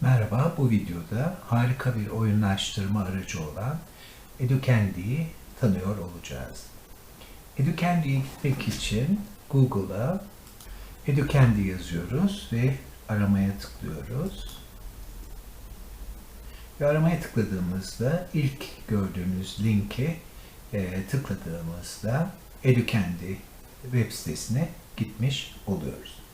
Merhaba, bu videoda harika bir oyunlaştırma aracı olan Educandy'yi tanıyor olacağız. Educandy'ye gitmek için Google'a Educandy yazıyoruz ve aramaya tıklıyoruz. Ve aramaya tıkladığımızda ilk gördüğünüz linki e, tıkladığımızda Educandy web sitesine gitmiş oluyoruz.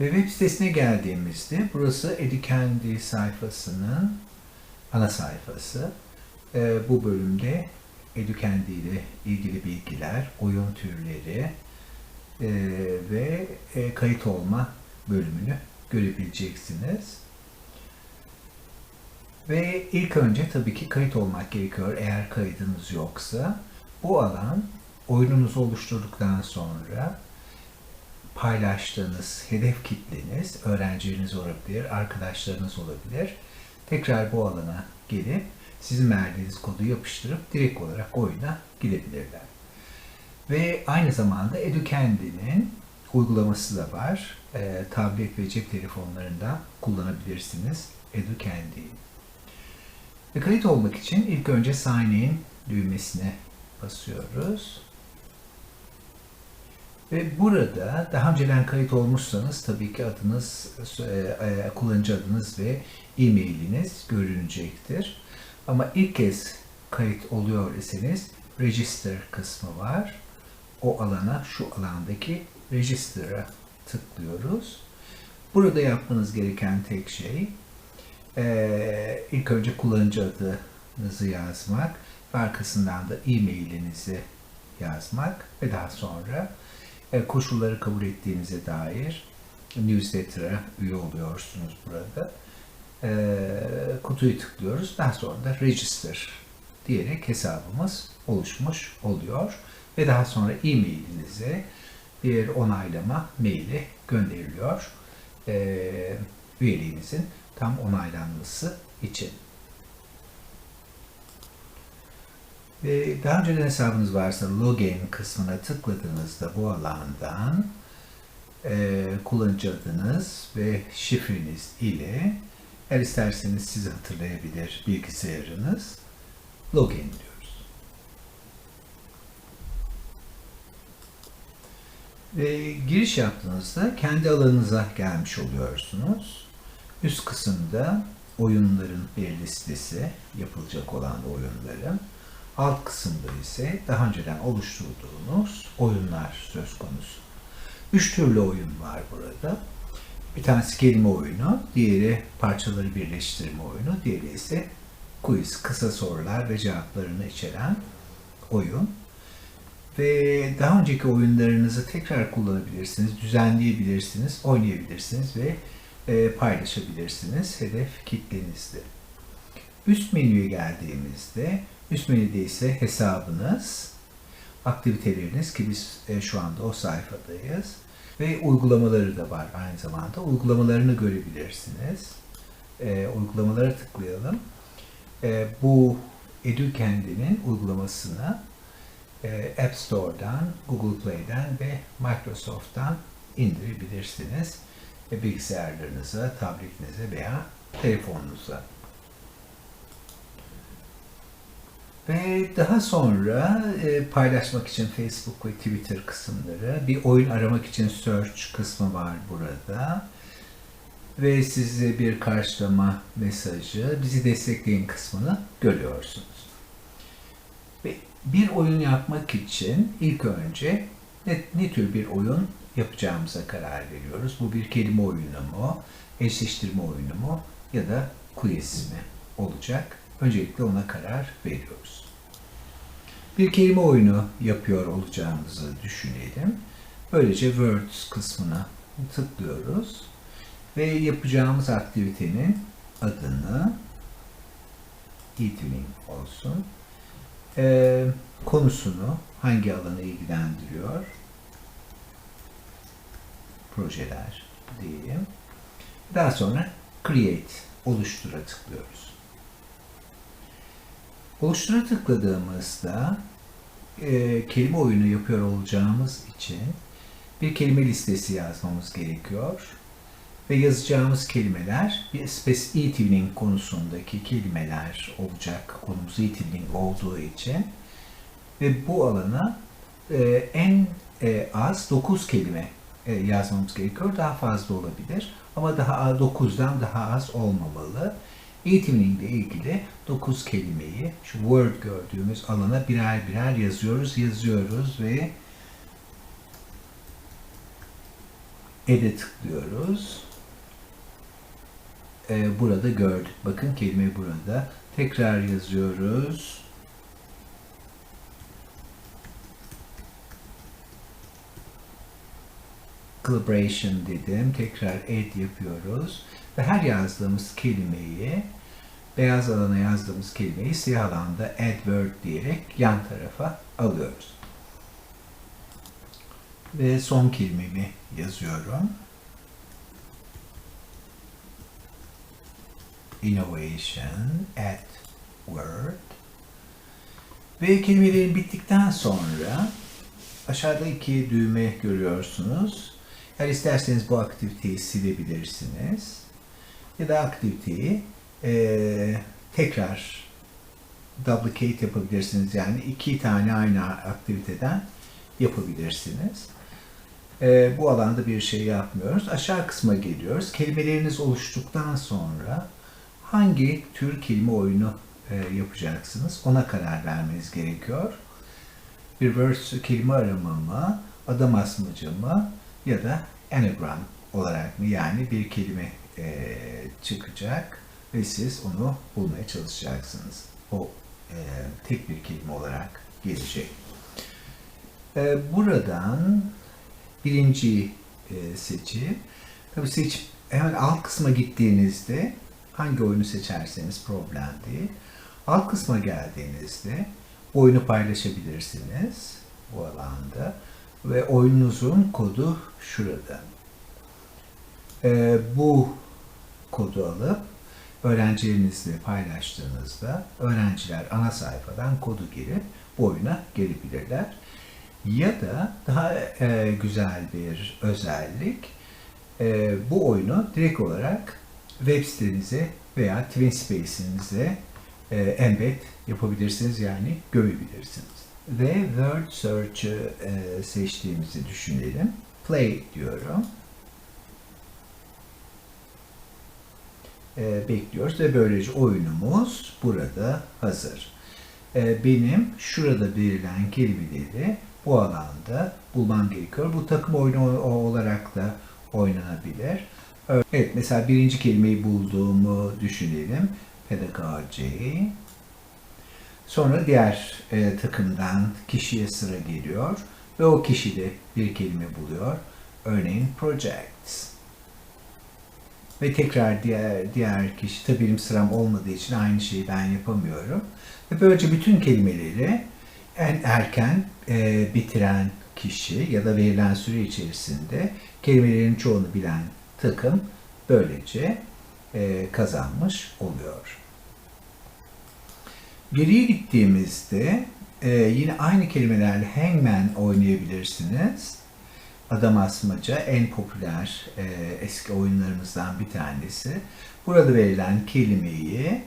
Ve web sitesine geldiğimizde burası Educandy sayfasının ana sayfası. Ee, bu bölümde Educandy ile ilgili bilgiler, oyun türleri e, ve e, kayıt olma bölümünü görebileceksiniz. Ve ilk önce tabii ki kayıt olmak gerekiyor eğer kaydınız yoksa. Bu alan oyununuzu oluşturduktan sonra paylaştığınız hedef kitleniz, öğrencileriniz olabilir, arkadaşlarınız olabilir. Tekrar bu alana gelip sizin verdiğiniz kodu yapıştırıp direkt olarak oyuna girebilirler. Ve aynı zamanda Educandy'nin uygulaması da var. E, tablet ve cep telefonlarında kullanabilirsiniz Educandy'yi. Ve kayıt olmak için ilk önce Sign In düğmesine basıyoruz. Ve burada daha önceden kayıt olmuşsanız tabii ki adınız, e, kullanıcı adınız ve e-mailiniz görünecektir. Ama ilk kez kayıt oluyor iseniz Register kısmı var. O alana, şu alandaki Register'a tıklıyoruz. Burada yapmanız gereken tek şey e, ilk önce kullanıcı adınızı yazmak arkasından da e-mailinizi yazmak ve daha sonra e, koşulları kabul ettiğinize dair newsletter'a üye oluyorsunuz burada. E, kutuyu tıklıyoruz. Daha sonra da register diyerek hesabımız oluşmuş oluyor. Ve daha sonra e-mailinize bir onaylama maili gönderiliyor. E, üyeliğinizin tam onaylanması için. Ve daha önceden hesabınız varsa login kısmına tıkladığınızda bu alandan e, kullanıcı adınız ve şifreniz ile eğer isterseniz sizi hatırlayabilir bilgisayarınız login diyoruz. Ve giriş yaptığınızda kendi alanınıza gelmiş oluyorsunuz. Üst kısımda oyunların bir listesi, yapılacak olan oyunların. Alt kısımda ise daha önceden oluşturduğunuz oyunlar söz konusu. Üç türlü oyun var burada. Bir tanesi kelime oyunu, diğeri parçaları birleştirme oyunu, diğeri ise quiz, kısa sorular ve cevaplarını içeren oyun. Ve daha önceki oyunlarınızı tekrar kullanabilirsiniz, düzenleyebilirsiniz, oynayabilirsiniz ve e, paylaşabilirsiniz hedef kitlenizde. Üst menüye geldiğimizde Üst menüde ise hesabınız, aktiviteleriniz ki biz e, şu anda o sayfadayız ve uygulamaları da var aynı zamanda. Uygulamalarını görebilirsiniz. E, uygulamalara tıklayalım. E, bu Educandy'nin uygulamasını e, App Store'dan, Google Play'den ve Microsoft'tan indirebilirsiniz. E, bilgisayarlarınıza, tabletinize veya telefonunuza. Ve daha sonra e, paylaşmak için Facebook ve Twitter kısımları, bir oyun aramak için search kısmı var burada. Ve size bir karşılama mesajı, bizi destekleyin kısmını görüyorsunuz. Ve bir oyun yapmak için ilk önce ne, ne tür bir oyun yapacağımıza karar veriyoruz. Bu bir kelime oyunu mu, eşleştirme oyunu mu ya da quiz mi olacak? Öncelikle ona karar veriyoruz. Bir kelime oyunu yapıyor olacağımızı düşünelim. Böylece Words kısmına tıklıyoruz ve yapacağımız aktivitenin adını e-twinning olsun. Ee, konusunu hangi alanı ilgilendiriyor? Projeler diyelim. Daha sonra create oluştura tıklıyoruz. Oluştura tıkladığımızda e, kelime oyunu yapıyor olacağımız için bir kelime listesi yazmamız gerekiyor. Ve yazacağımız kelimeler bir space e-twinning konusundaki kelimeler olacak. Konumuz e-twinning olduğu için. Ve bu alana e, en e, az 9 kelime e, yazmamız gerekiyor. Daha fazla olabilir. Ama daha 9'dan daha az olmamalı. İle ilgili 9 kelimeyi şu word gördüğümüz alana birer birer yazıyoruz. Yazıyoruz ve edit tıklıyoruz. Ee, burada gördük. Bakın kelime burada. Tekrar yazıyoruz. Collaboration dedim. Tekrar add yapıyoruz. Her yazdığımız kelimeyi beyaz alana yazdığımız kelimeyi siyah alanda word diyerek yan tarafa alıyoruz. Ve son kelimemi yazıyorum. Innovation at Word. Ve kelimelerin bittikten sonra aşağıda iki düğme görüyorsunuz. Eğer isterseniz bu aktiviteyi silebilirsiniz. Ya da aktiviteyi eee, tekrar duplicate yapabilirsiniz. Yani iki tane aynı aktiviteden yapabilirsiniz. Ee, bu alanda bir şey yapmıyoruz. Aşağı kısma geliyoruz. Kelimeleriniz oluştuktan sonra hangi tür kelime oyunu e, yapacaksınız ona karar vermeniz gerekiyor. Reverse kelime arama mı, adam asmacı mı ya da anagram olarak mı yani bir kelime e, çıkacak ve siz onu bulmaya çalışacaksınız. O e, tek bir kelime olarak gelecek. E, buradan birinci e, seçip, tabii seçip hemen alt kısma gittiğinizde hangi oyunu seçerseniz problem değil. Alt kısma geldiğinizde oyunu paylaşabilirsiniz bu alanda ve oyununuzun kodu şurada. E, bu kodu alıp öğrencilerinizle paylaştığınızda öğrenciler ana sayfadan kodu girip bu oyuna gelebilirler. Ya da daha e, güzel bir özellik e, bu oyunu direkt olarak web sitenize veya TwinSpace'inize e, embed yapabilirsiniz yani gömebilirsiniz. Ve Word Search'ı e, seçtiğimizi düşünelim. Play diyorum. E, bekliyoruz ve böylece oyunumuz burada hazır. E, benim şurada verilen kelimeleri bu alanda bulmam gerekiyor. Bu takım oyunu olarak da oynanabilir. Evet, mesela birinci kelimeyi bulduğumu düşünelim. Pedagogy. Sonra diğer e, takımdan kişiye sıra geliyor ve o kişi de bir kelime buluyor. Örneğin projects. Ve tekrar diğer diğer kişi, tabii benim sıram olmadığı için aynı şeyi ben yapamıyorum. Ve böylece bütün kelimeleri en erken e, bitiren kişi ya da verilen süre içerisinde kelimelerin çoğunu bilen takım böylece e, kazanmış oluyor. Geriye gittiğimizde e, yine aynı kelimelerle Hangman oynayabilirsiniz. Adam asmaca en popüler e, eski oyunlarımızdan bir tanesi. Burada verilen kelimeyi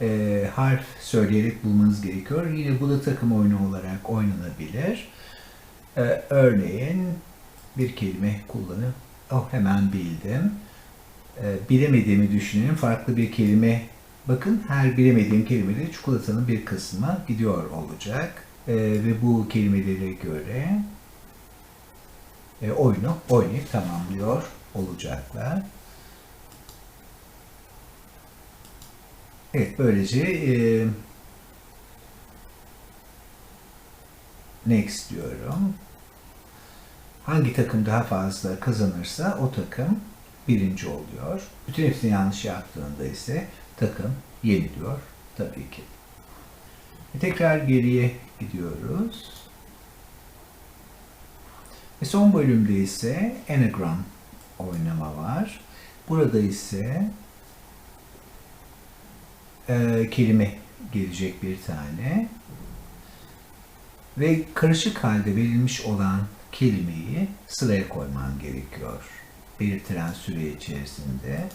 e, harf söyleyerek bulmanız gerekiyor. Yine bu da takım oyunu olarak oynanabilir. E, örneğin bir kelime kullanıp, oh hemen bildim. E, bilemediğimi düşünün, farklı bir kelime. Bakın her bilemediğim kelimede çikolatanın bir kısmı gidiyor olacak. E, ve bu kelimelere göre e, oyunu oynayıp tamamlıyor olacaklar. Evet, böylece e, next diyorum. Hangi takım daha fazla kazanırsa o takım birinci oluyor. Bütün hepsini yanlış yaptığında ise takım yeniliyor tabii ki. E, tekrar geriye gidiyoruz. Ve son bölümde ise anagram oynama var. Burada ise e, kelime gelecek bir tane. Ve karışık halde verilmiş olan kelimeyi sıraya koyman gerekiyor. belirtilen süre içerisinde.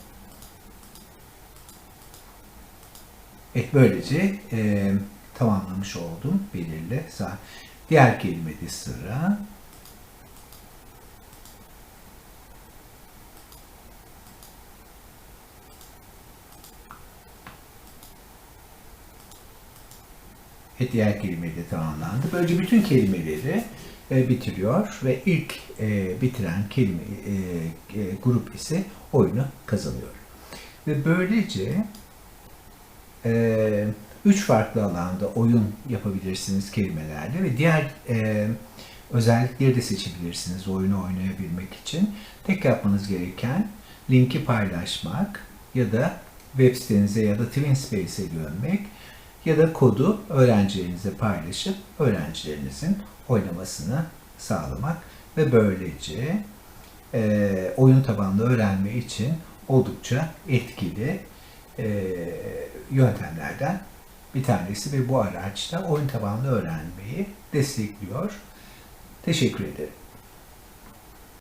Evet böylece e, tamamlamış oldum belirli. Diğer kelimede sıra. Diğer kelime de tamamlandı. Böylece bütün kelimeleri e, bitiriyor ve ilk e, bitiren kelime e, e, grup ise oyunu kazanıyor. Ve böylece e, üç farklı alanda oyun yapabilirsiniz kelimelerle ve diğer e, özellikleri de seçebilirsiniz oyunu oynayabilmek için. Tek yapmanız gereken linki paylaşmak ya da web sitenize ya da TwinSpace'e dönmek ya da kodu öğrencilerinize paylaşıp öğrencilerinizin oynamasını sağlamak ve böylece e, oyun tabanlı öğrenme için oldukça etkili e, yöntemlerden bir tanesi ve bu araçta oyun tabanlı öğrenmeyi destekliyor. Teşekkür ederim.